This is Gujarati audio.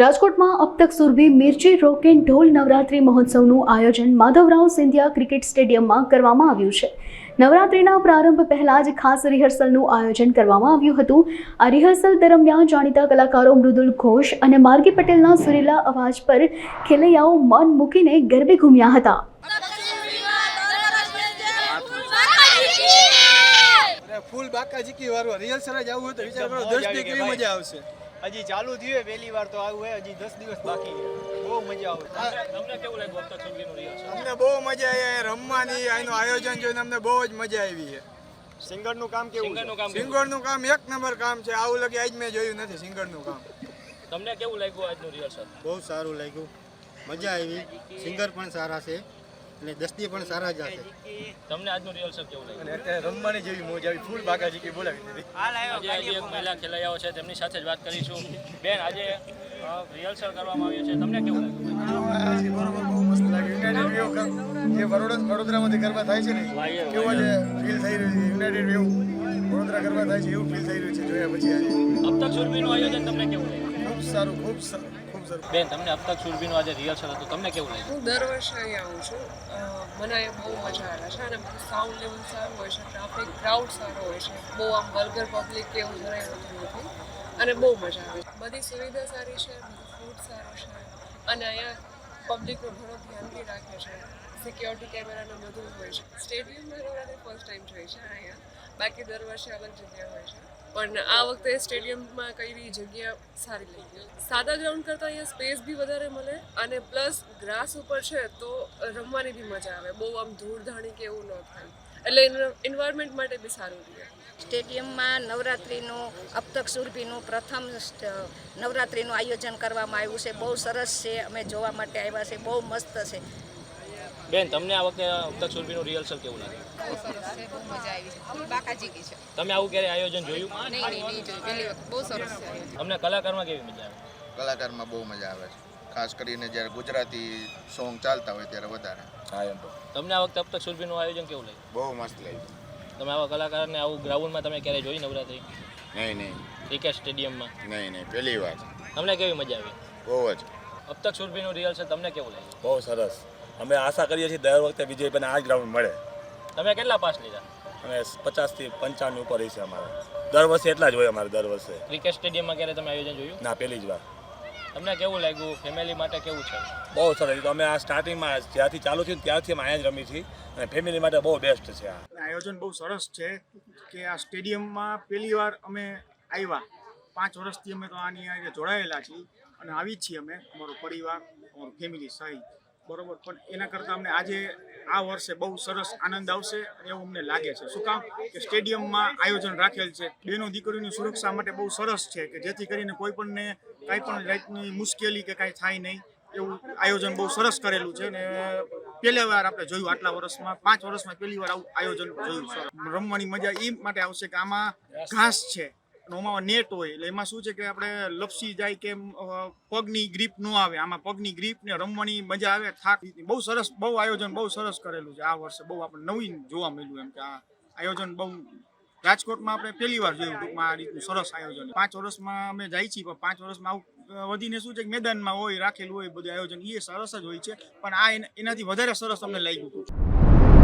રાજકોટમાં અબ તક સુરભી મિર્ચી રોક એન્ડ ઢોલ નવરાત્રિ મહોત્સવનું આયોજન માધવરાવ સિંધિયા ક્રિકેટ સ્ટેડિયમમાં કરવામાં આવ્યું છે. નવરાત્રિના પ્રારંભ પહેલા જ ખાસ રિહર્સલનું આયોજન કરવામાં આવ્યું હતું. આ રિહર્સલ દરમિયાન જાણીતા કલાકારો મૃદુલ ઘોષ અને માર્ગી પટેલના સુરીલા અવાજ પર ખેલૈયાઓ મન મૂકીને ગરબે ઘૂમ્યા હતા. ફૂલ બાકા જીકી વાળું રિહર્સલ જ આવું તો વિચાર કરો 10 ડિગ્રી મજા આવશે. હજી ચાલુ થયું પહેલી વાર તો આવું હોય હજી દસ દિવસ બાકી છે. બહુ મજા આવે. તમને કેવું લાગ્યું અમને બહુ મજા આવી રમવાની અહીંનું આયોજન જોઈને અમને બહુ જ મજા આવી છે. સિંગરનું કામ કેવું છે? સિંગરનું કામ કેવું? સિંગરનું કામ એક નંબર કામ છે આવું લગી આજ મેં જોયું નથી સિંગરનું કામ. તમને કેવું લાગ્યું આજનું રિહર્સલ? બહુ સારું લાગ્યું. મજા આવી. સિંગર પણ સારા છે. અને દસ્તી પણ સારા જ હશે. તમને આજનું રિહર્સલ કેવું લાગ્યું? અને અત્યારે રમવાની જેવી મોજ આવી ફૂલ બાકાજી કે બોલાવી દીધી. આજે આજે એક મહિલા ખેલૈયાઓ છે તેમની સાથે જ વાત કરીશું. બેન આજે રિહર્સલ કરવામાં આવ્યું છે. તમને કેવું લાગ્યું? બરોબર બહુ મસ્ત લાગ્યું. યુનાઇટેડ વ્યૂ જે વડોદરા વડોદરામાંથી ગરબા થાય છે ને કેવું આજે ફીલ થઈ રહ્યું છે યુનાઇટેડ વ્યૂ વડોદરા ગરબા થાય છે એવું ફીલ થઈ રહ્યું છે જોયા પછી આજે. અબતક સુરભીનું આયોજન તમને કેવું લાગ્યું? સારું ખૂબ સારું ખૂબ સારું બેન તમને અબતક સુરભીનો આજે રિહર્સલ હતું. તમને કેવું લાગ્યું? હું દર વર્ષે અહીં આવું છું. મને અહીંયા બહુ મજા આવે છે અને બધું સાઉન્ડ લેવલ સારું હોય છે ટ્રાફિક ક્રાઉડ સારો હોય છે. બહુ આમ વલ્ગર પબ્લિક કે એવું જરાય હોતું નથી. અને બહુ મજા આવે છે. બધી સુવિધા સારી છે બધું ફૂડ સારું છે. અને અહીંયા પબ્લિકનું ઘણું ધ્યાન બી રાખે છે. સિક્યોરિટી કેમેરાનું બધું હોય છે. સ્ટેડિયમમાં નવરાત્રી ફર્સ્ટ ટાઈમ જોઈ છે અહીંયા. બાકી દર વર્ષે અલગ જગ્યા હોય છે. પણ આ વખતે સ્ટેડિયમમાં કઈ જગ્યા સારી લાગી સાદા ગ્રાઉન્ડ કરતાં અહીંયા સ્પેસ બી વધારે મળે અને પ્લસ ગ્રાસ ઉપર છે તો રમવાની બી મજા આવે. બહુ આમ ધૂળધાણી કે એવું ન થાય. એટલે એન્વાયરમેન્ટ માટે બી સારું રહે. સ્ટેડિયમમાં નવરાત્રિનું, અપતક સુરભીનું પ્રથમ નવરાત્રિનું આયોજન કરવામાં આવ્યું છે. બહુ સરસ છે. અમે જોવા માટે આવ્યા છે. બહુ મસ્ત છે. બેન તમને આ વખતે અબતક સુરભીનું રિહર્સલ કેવું લાગ્યું બહુ સરસ છે બહુ મજા આવી છે ફૂલ બાકાજી ગઈ છે તમે આવું ક્યારે આયોજન જોયું? નહીં નહીં નહીં જોયું પહેલી વખત બહુ સરસ છે કલાકારમાં કેવી મજા આવે? કલાકારમાં બહુ મજા આવે છે. ખાસ કરીને જ્યારે ગુજરાતી સોંગ ચાલતા હોય ત્યારે વધારે. તમને આ વખતે અબતક સુરભીનું આયોજન કેવું લાગ્યું? બહુ મસ્ત લાગ્યું. તમે આવા કલાકારને આવું ગ્રાઉન્ડમાં તમે ક્યારે જોઈ નવરાત્રી? નહીં નહીં. ક્રિકેટ સ્ટેડિયમમાં? નહીં નહીં. પહેલી વાર. તમને કેવી મજા આવી? બહુ જ. અબતક સુરભીનું રિહર્સલ તમને કેવું લાગ્યું? બહુ સરસ. અમે આશા કરીએ છીએ દર વખતે વિજયભાઈને આ જ ગ્રાઉન્ડ મળે. તમે કેટલા પાસ લીધા? અમે પચાસથી પંચાણું ઉપર છે અમારે. દર વર્ષે એટલા જ હોય અમારે દર વર્ષે. ક્રિકેટ સ્ટેડિયમમાં ક્યારે તમે આયોજન જોયું? ના પહેલી જ વાર. તમને કેવું લાગ્યું? ફેમિલી માટે કેવું છે? બહુ સરસ. તો અમે આ સ્ટાર્ટિંગમાં જ્યાંથી ચાલુ થયું ત્યારથી અમે અહીંયા જ રમી છીએ. અને ફેમિલી માટે બહુ બેસ્ટ છે આ. આયોજન બહુ સરસ છે કે આ સ્ટેડિયમમાં પહેલી વાર અમે આવ્યા. પાંચ વર્ષથી અમે તો આની જોડાયેલા છીએ. અને આવી જ છીએ અમે અમારો પરિવાર અમારું ફેમિલી સહિત. બરોબર. પણ એના કરતાં અમને આજે આ વર્ષે બહુ સરસ આનંદ આવશે એવું અમને લાગે છે. શું કામ? કે સ્ટેડિયમમાં આયોજન રાખેલ છે. બેનો દીકરીઓની સુરક્ષા માટે બહુ સરસ છે કે જેથી કરીને કોઈ પણને કાંઈ પણ લાઈટની મુશ્કેલી કે કાંઈ થાય નહીં એવું આયોજન બહુ સરસ કરેલું છે ને પહેલી વાર આપણે જોયું આટલા વર્ષમાં, પાંચ વર્ષમાં પહેલી વાર આવું આયોજન જોયું છે. રમવાની મજા એ માટે આવશે કે આમાં ઘાસ છે. અને નેટ હોય, એટલે એમાં શું છે કે આપણે લપસી જાય કે પગની ગ્રીપ ન આવે. આમાં પગની ગ્રીપ ને રમવાની મજા આવે, થાક. બહુ સરસ, બહુ આયોજન બહુ સરસ કરેલું છે આ વર્ષે. બહુ આપણે નવીન જોવા મળ્યું એમ કે આ આયોજન બહુ રાજકોટમાં આપણે પહેલી વાર જોયું ટૂંકમાં આ રીતનું સરસ આયોજન. પાંચ વર્ષમાં અમે જાય છીએ, પણ પાંચ વર્ષમાં આવું વધીને શું છે કે મેદાનમાં હોય, રાખેલું હોય બધું આયોજન એ સરસ જ હોય છે. પણ આ એનાથી વધારે સરસ અમને લાગ્યું હતું.